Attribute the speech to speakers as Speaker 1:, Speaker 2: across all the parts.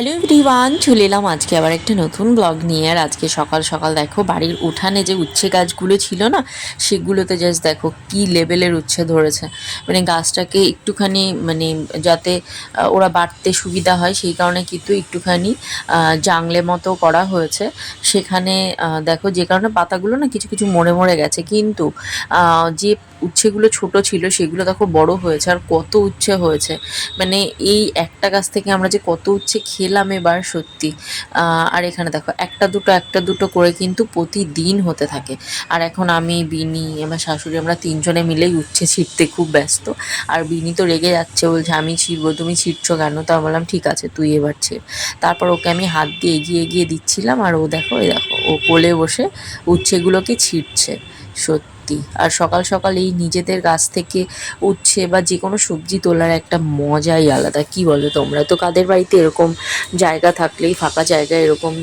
Speaker 1: Hello everyone চলে এলাম আজকে আবার একটা নতুন ব্লগ নিয়ে। আর আজকে সকাল সকাল দেখো, বাড়ির উঠানে যে উচ্ছে গাছগুলো ছিল না, সেগুলোতে জাস্ট দেখো কি লেভেলের উচ্ছে ধরেছে। মানে গাছটাকে একটুখানি মানে যাতে ওরা বাড়তে সুবিধা হয়, সেই কারণে কিন্তু একটুখানি জাংলে মতো করা হয়েছে। সেখানে দেখো যে কারণে পাতাগুলো না কিছু কিছু মরে মরে গেছে। কিন্তু যে উচ্ছেগুলো ছোট ছিল, সেগুলো দেখো বড় হয়েছে, আর কত উচ্ছে হয়েছে। মানে এই একটা গাছ থেকে আমরা যে কত উচ্ছে খেলাম এবার সত্যি। আর এখানে দেখো, একটা দুটো একটা দুটো করে কিন্তু প্রতিদিন হতে থাকে। আর এখন আমি, বিনি, আমার শাশুড়ি, আমরা তিনজনে মিলেই উচ্ছে ছিটতে খুব ব্যস্ত। আর বিনি তো রেগে যাচ্ছে, বলছে, আমি ছিটবো তুমি ছিটছো কেন? তো আমি বললাম, ঠিক আছে, তুই এবার ছিট তারপর ওকে আমি হাত দিয়ে এগিয়ে এগিয়ে দিচ্ছিলাম, আর ও দেখো দেখো, ও কোলে বসে উচ্ছেগুলোকে ছিটছে সত্যি। আর সকাল সকাল এই নিজেদের গাছ থেকে উচ্ছে বা যে কোনো সবজি তোলার একটা মজাই আলাদা কি বলো তোমরা? তো কাদের বাড়িতে এরকম জায়গা থাকলেই ফাঁকা জায়গায় এরকম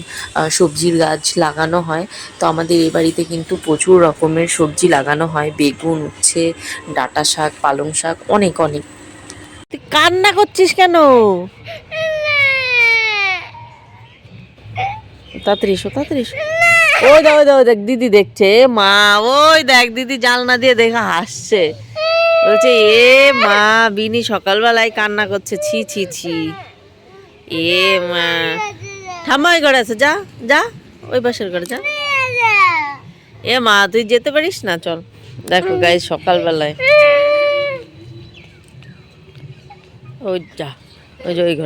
Speaker 1: সবজির গাছ লাগানো হয়? তো আমাদের এই বাড়িতে কিন্তু প্রচুর রকমের সবজি লাগানো হয়। বেগুন উচ্ছে ডাঁটা শাক পালং শাক অনেক অনেক।
Speaker 2: কান্না করছিস কেন? তাড়াতাড়ি এসো তাড়াতাড়ি এসো। ওই দেখ ওই দেখ, দেখ দিদি দেখছে মা ওই দেখ দিদি জানলা দিয়ে দেখে হাসছে। বলছে এ মা বিনি সকালবেলায় কান্না করছে ছি ছি ছি। এ মা। ঠাম্মা ওই ঘরে আছে যা যা ওই পাশের ঘরে যা। এ মা তুই যেতে পারিস না? চল দেখো গাই সকালবেলায়। ওই যা ওই যে ওই ঘরে।